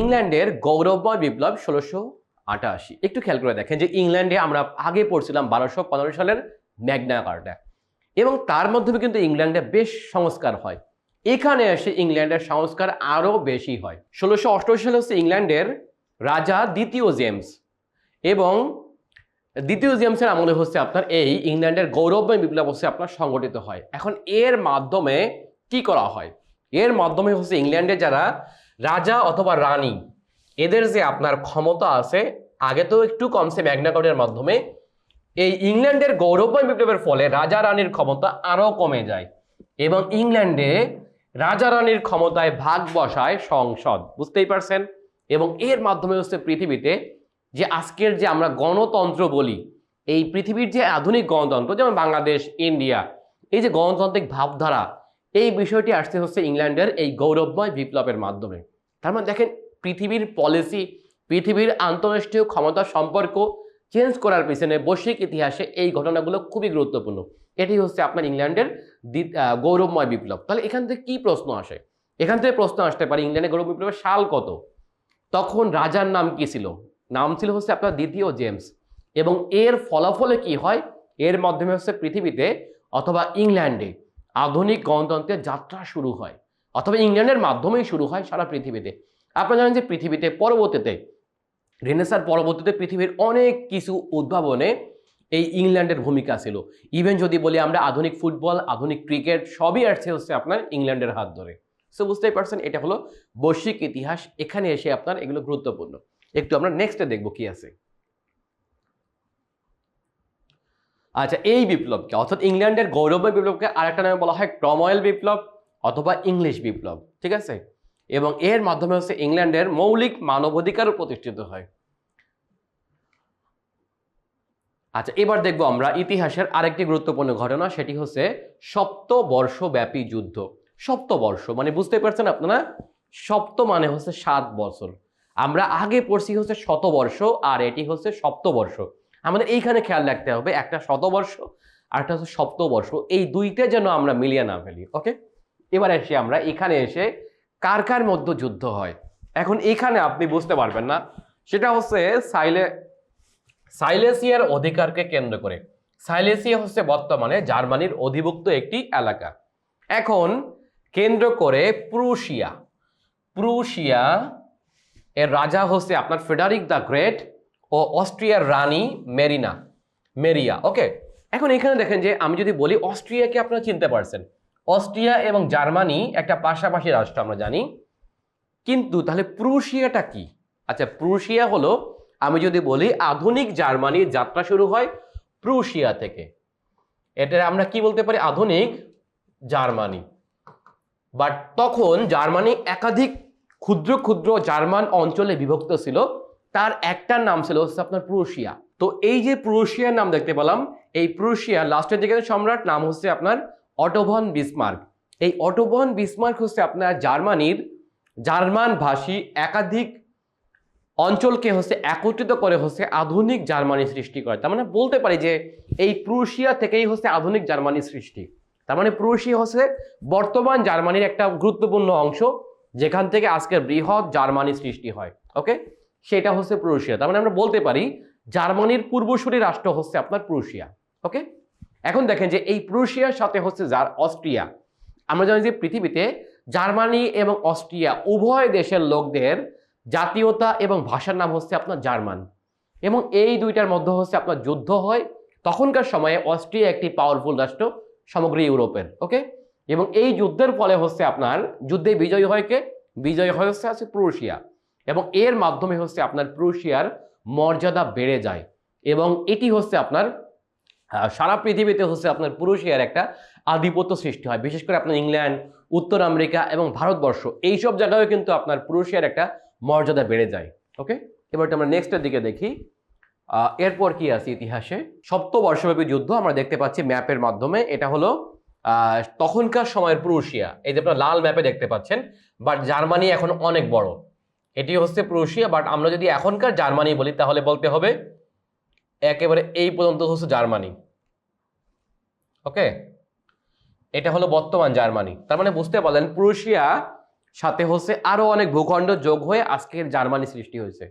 ইংল্যান্ডের গৌরবময় বিপ্লব ষোলোশো আটাশি। একটু খেয়াল করে দেখেন যে ইংল্যান্ডে আমরা আগে পড়ছিলাম বারোশো পনেরো সালের ম্যাগনা কার্টা। এবং তার মাধ্যমে কিন্তু ইংল্যান্ডে বেশ সংস্কার হয়। এখানে এসে ইংল্যান্ডের সংস্কার আরও বেশি হয়। ষোলোশো অষ্টআশি সালে হচ্ছে ইংল্যান্ডের রাজা দ্বিতীয় জেমস। এবং দ্বিতীয় জেমসের আমলে হচ্ছে আপনার এই ইংল্যান্ডের গৌরবময় বিপ্লব হচ্ছে আপনার সংগঠিত হয়। এখন এর মাধ্যমে কি করা হয়? এর মাধ্যমে হচ্ছে ইংল্যান্ডে যারা রাজা অথবা রানী, এদের যে আপনার ক্ষমতা আছে, আগে তো একটু কমছে ম্যাগনাকটের মাধ্যমে, এই ইংল্যান্ডের গৌরবময় বিপ্লবের ফলে রাজা রানীর ক্ষমতা আরও কমে যায় এবং ইংল্যান্ডে রাজা রানীর ক্ষমতায় ভাগ বসায় সংসদ, বুঝতেই পারছেন? এবং এর মাধ্যমে হচ্ছে পৃথিবীতে যে আজকের যে আমরা গণতন্ত্র বলি, এই পৃথিবীর যে আধুনিক গণতন্ত্র, যেমন বাংলাদেশ, ইন্ডিয়া, এই যে গণতান্ত্রিক ভাবধারা এই বিষয়টি আসতে হচ্ছে ইংল্যান্ডের এই গৌরবময় বিপ্লবের মাধ্যমে। তার মানে দেখেন, পৃথিবীর পলিসি, পৃথিবীর আন্তঃরাষ্ট্রীয় ক্ষমতা সম্পর্ক চেঞ্জ করার পিছনে বৈশ্বিক ইতিহাসে এই ঘটনাগুলো খুবই গুরুত্বপূর্ণ। এটি হচ্ছে আপনার ইংল্যান্ডের গৌরবময় বিপ্লব। তাহলে এখান থেকে কি প্রশ্ন আসে? এখান থেকে প্রশ্ন আসতে পারে, ইংল্যান্ডের গৌরব বিপ্লবের সাল কত? তখন রাজার নাম কি ছিল? নাম ছিল হচ্ছে আপনার দ্বিতীয় জেমস। এবং এর ফলাফলে কি হয়? এর মাধ্যমে হচ্ছে পৃথিবীতে অথবা ইংল্যান্ডে। আধুনিক গণতন্ত্রের যাত্রা শুরু হয়, অথবা ইংল্যান্ডের মাধ্যমেই শুরু হয় সারা পৃথিবীতে। আপনারা জানেন যে পৃথিবীতে পরবর্তীতে রেনেসার পরবর্তীতে পৃথিবীর অনেক কিছু উদ্ভাবনে এই ইংল্যান্ডের ভূমিকা ছিল। ইভেন যদি বলি আমরা আধুনিক ফুটবল, আধুনিক ক্রিকেট, সবই আসছে হচ্ছে আপনার ইংল্যান্ডের হাত ধরে। সো বুঝতেই পারছেন, এটা হলো বৈশ্বিক ইতিহাস, এখানে এসে আপনার এগুলো গুরুত্বপূর্ণ। একটু আমরা নেক্সটে দেখব কি আছে। আচ্ছা এই বিপ্লবকে, অর্থাৎ ইংল্যান্ডের গৌরবময় বিপ্লবকে আরেকটা নামে বলা হয় ক্রময়েল বিপ্লব অথবা ইংলিশ বিপ্লব, ঠিক আছে? এবং এর মাধ্যমে হচ্ছে ইংল্যান্ডের মৌলিক মানবাধিকারও প্রতিষ্ঠিত হয়। আচ্ছা এবার দেখব আমরা ইতিহাসের আরেকটি গুরুত্বপূর্ণ ঘটনা, সেটি হচ্ছে সপ্তবর্ষব্যাপী যুদ্ধ। সপ্তবর্ষ মানে বুঝতে পারছেন আপনারা? সপ্ত মানে হচ্ছে সাত বছর। আমরা আগে পড়ছি হচ্ছে শতবর্ষ, আর এটি হচ্ছে সপ্তবর্ষ। আমাদের এইখানে খেয়াল রাখতে হবে, একটা শতবর্ষ আর একটা হচ্ছে সপ্তবর্ষ। এই দুইটা যেন আমরা মিলিয়ে না ফেলি ওকে এবার এসে আমরা, এখানে এসে কার কার মধ্যে যুদ্ধ হয়? এখন এখানে আপনি বুঝতে পারবেন না, সেটা হচ্ছে সাইলে, সাইলেসিয়ার অধিকারকে কেন্দ্র করে। সাইলেসিয়া হচ্ছে বর্তমানে জার্মানির অধিভুক্ত একটি এলাকা। এখন কেন্দ্র করে প্রুশিয়া। প্রুশিয়া এর রাজা হচ্ছে আপনার ফেডারিক দ্য গ্রেট ও অস্ট্রিয়ার রানী মেরিনা, মেরিয়া। ওকে, এখন এখানে দেখেন যে আমি যদি বলি অস্ট্রিয়াকে আপনারা চিনতে পারছেন। অস্ট্রিয়া এবং জার্মানি একটা পাশাপাশি রাষ্ট্র আমরা জানি। কিন্তু তাহলে প্রুশিয়াটা কি? আচ্ছা প্রুশিয়া হলো, আমি যদি বলি আধুনিক জার্মানির যাত্রা শুরু হয় প্রুশিয়া থেকে। এটা আমরা কি বলতে পারি? আধুনিক জার্মানি। বাট তখন জার্মানি একাধিক ক্ষুদ্র ক্ষুদ্র জার্মান অঞ্চলে বিভক্ত ছিল। তার একটার নাম ছিল, হচ্ছে আপনার প্রুশিয়া। তো এই যে প্রুশিয়ার নাম দেখতে পেলাম, এই প্রুশিয়া লাস্টের দিকে সম্রাট, নাম হচ্ছে আপনার অটোভন বিসমার্ক। এই অটোভন বিসমার্ক হচ্ছে আপনার জার্মানির জার্মান ভাষী একাধিক অঞ্চলকে হচ্ছে একত্রিত করে হচ্ছে আধুনিক জার্মানি সৃষ্টি করে। তার মানে বলতে পারি যে এই প্রুশিয়া থেকেই হচ্ছে আধুনিক জার্মানি সৃষ্টি। তার মানে প্রুশিয়া হচ্ছে বর্তমান জার্মানির একটা গুরুত্বপূর্ণ অংশ, যেখান থেকে আজকের বৃহৎ জার্মানি সৃষ্টি হয়। ওকে সেটা হচ্ছে প্রুশিয়া। তার মানে আমরা বলতে পারি, জার্মানির পূর্বসূরি রাষ্ট্র হচ্ছে আপনার প্রুশিয়া, ওকে? এখন দেখেন যে এই প্রুশিয়ার সাথে হচ্ছে যার অস্ট্রিয়া। আমরা জানি যে পৃথিবীতে জার্মানি এবং অস্ট্রিয়া উভয় দেশের লোকদের জাতীয়তা এবং ভাষার নাম হচ্ছে আপনার জার্মান। এবং এই দুইটার মধ্যে হচ্ছে আপনার যুদ্ধ হয়। তখনকার সময়ে অস্ট্রিয়া একটি পাওয়ারফুল রাষ্ট্র সমগ্র ইউরোপের, ওকে? এবং এই যুদ্ধের ফলে হচ্ছে আপনার, যুদ্ধে বিজয়ী হয় কে? বিজয় হয় হচ্ছে আছে প্রুশিয়া। এবং এর মাধ্যমে হচ্ছে আপনার প্রুশিয়ার মর্যাদা বেড়ে যায় এবং এটি হচ্ছে আপনার সারা পৃথিবীতে হচ্ছে আপনার পুরুষিয়ার একটা আধিপত্য সৃষ্টি হয়। বিশেষ করে আপনার ইংল্যান্ড, উত্তর আমেরিকা এবং ভারতবর্ষ, এইসব জায়গায় কিন্তু আপনার পুরুষিয়ার একটা মর্যাদা বেড়ে যায়। ওকে এবার আমরা নেক্সটের দিকে দেখি। এরপর কি আছে ইতিহাসে? সপ্তবর্ষব্যাপী যুদ্ধ আমরা দেখতে পাচ্ছি ম্যাপের মাধ্যমে। এটা হলো তখনকার সময়ের প্রুশিয়া এই যে আপনার লাল ম্যাপে দেখতে পাচ্ছেন বাট জার্মানি এখন অনেক বড়। এটি হচ্ছে প্রুশিয়া বাট আমরা যদি এখনকার জার্মানি বলি, তাহলে বলতে হবে একেবারে এই পর্যন্ত হচ্ছে জার্মানি। ওকে এটা হলো বর্তমান জার্মানি। তার মানে বুঝতে পারলেন, প্রুশিয়া সাথে হচ্ছে আরও অনেক ভূখণ্ড যোগ হয়ে আজকের জার্মানি সৃষ্টি হয়েছে।